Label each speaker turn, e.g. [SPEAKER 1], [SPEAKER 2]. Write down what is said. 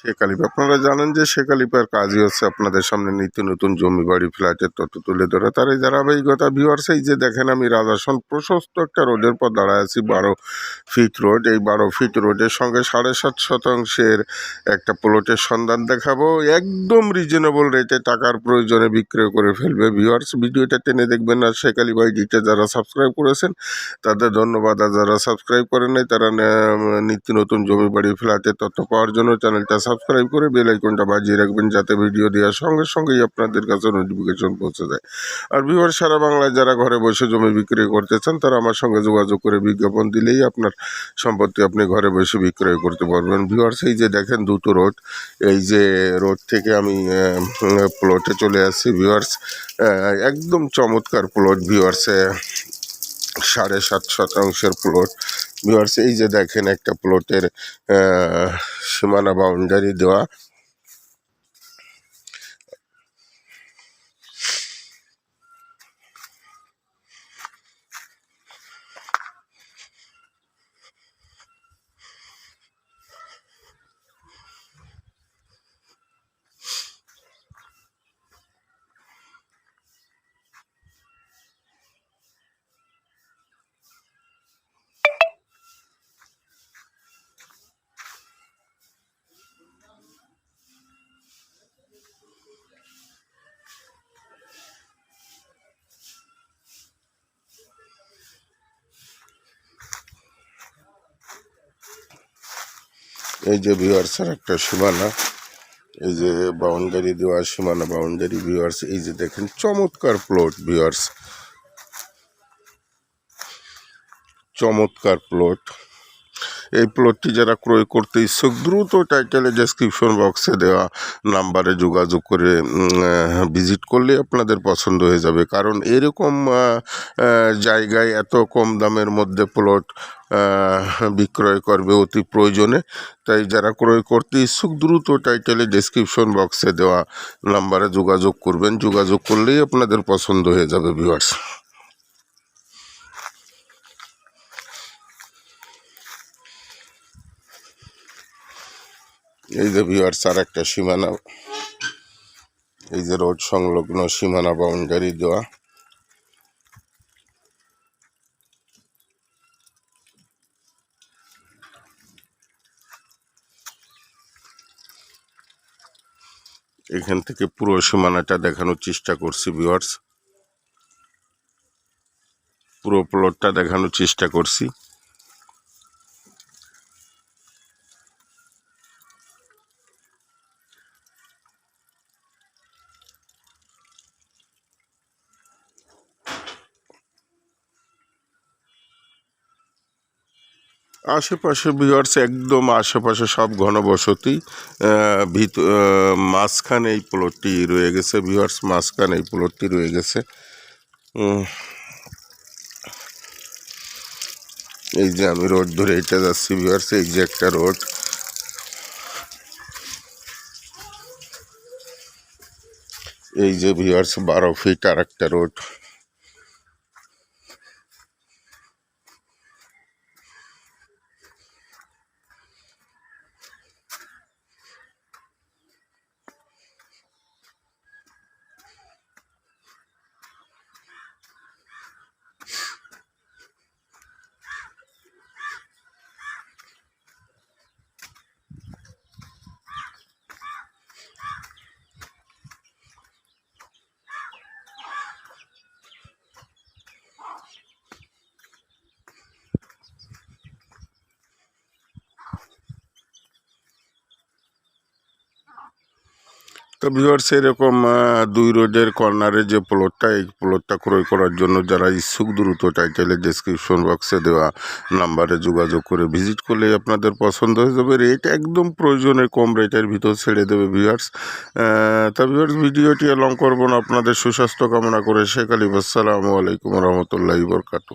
[SPEAKER 1] শেখ আপনারা জানেন যে শেখ আলিপের কাজই হচ্ছে আপনাদের সামনে নিত্য নতুন জমি বাড়ি, ফ্ল্যাটের তথ্য তুলে ধরা। তার এই ধারাবাহিকতা ভিউয়ার্স এই যে দেখেন আমি রাজাসন, প্রশস্ত একটা রোডের পর দাঁড়ায় আছি, বারো ফিট রোড এই বারো ফিট রোডের সঙ্গে সাড়ে সাত শতাংশের একটা প্লটের সন্ধান দেখাবো। একদম রিজনেবল রেটে টাকার প্রয়োজনে বিক্রয় করে ফেলবে ভিউয়ার্স ভিডিওটা টেনে দেখবেন না শেখ আলি ভাই ডিটে যারা সাবস্ক্রাইব করেছেন, তাদের ধন্যবাদ। আর যারা সাবস্ক্রাইব করেন নাই, তারা নিত্য নতুন জমি বাড়ি, ফ্ল্যাটের তথ্য পাওয়ার জন্য চ্যানেলটা সাবস্ক্রাইব করে বেল আইকনটা বাজিয়ে রাখবেন যাতে ভিডিও দেওয়ার সঙ্গে সঙ্গেই আপনাদের কাছে নোটিফিকেশন পৌঁছে যায়। আর বিহার সারা বাংলায় যারা ঘরে বসে জমি বিক্রি করতে চান তারা আমার সঙ্গে যোগাযোগ করে বিজ্ঞাপন দিলেই আপনার সম্পত্তি আপনি ঘরে বসে বিক্রয় করতে পারবেন। ভিউয়ার্স এই যে দেখেন দুটো রোড, এই যে রোড থেকে আমি প্লটে চলে আসছি ভিউয়ার্স একদম চমৎকার প্লট ভিউয়ার্সে সাড়ে সাত শতাংশের প্লট এই যে দেখেন একটা প্লটের সীমানা বাউন্ডারি দেওয়া। এই যে ভিউয়ার্সের একটা সীমানা, এই যে বাউন্ডারি দেওয়া সীমানা বাউন্ডারি ভিউয়ার্স এই যে দেখেন চমৎকার প্লট ভিউয়ার্স চমৎকার প্লট এই প্লটটি যারা ক্রয় করতে ইচ্ছুক, দ্রুত টাইটেলে ডেসক্রিপশন বক্সে দেওয়া নাম্বারে যোগাযোগ করে ভিজিট করলে আপনাদের পছন্দ হয়ে যাবে। কারণ এরকম জায়গায় এত কম দামের মধ্যে প্লট বিক্রয় করবে অতি প্রয়োজনে। তাই যারা ক্রয় করতে ইচ্ছুক, দ্রুত টাইটেলে ডেসক্রিপশন বক্সে দেওয়া নাম্বারে যোগাযোগ করবেন। যোগাযোগ করলেই আপনাদের পছন্দ হয়ে যাবে ভিউয়ার্স এই যে ভিউয়ার্স আর একটা সীমানা, এই যে রোড সংলগ্ন সীমানা বাউন্ডারি দেওয়া। এখান থেকে পুরো সীমানাটা দেখানোর চেষ্টা করছি ভিউয়ার্স। পুরো প্লটটা দেখানোর চেষ্টা করছি। আশেপাশে ভিউয়ার্স একদম আশেপাশে সব ঘনবসতি ভিত মাঝখানে এই প্লটটি রয়ে গেছে ভিউয়ার্স মাঝখানে এই প্লটটি রয়ে গেছে। এই যে আমি রোড ধরে এটা যাচ্ছি ভিউয়ার্স এই যে একটা রোড এই যে ভিউয়ার্স বারো ফিট আর একটা রোড তো ভিউয়ার্স এরকম দুই রোডের কর্নারে যে প্লটটা এই প্লটটা ক্রয় করার জন্য যারা ইচ্ছুক, দ্রুত টাইটেলের ডেসক্রিপশন বক্সে দেওয়া নাম্বারে যোগাযোগ করে ভিজিট করলে আপনাদের পছন্দ হয়ে যাবে। রেট একদম প্রয়োজনে কম রেটের ভিতর ছেড়ে দেবে ভিউয়ার্স তা ভিউয়ার্স ভিডিওটি লং করব না। আপনাদের সুস্বাস্থ্য কামনা করে শেখ আলী আসসালামু আলাইকুম রহমতুল্লাহ বরকাতু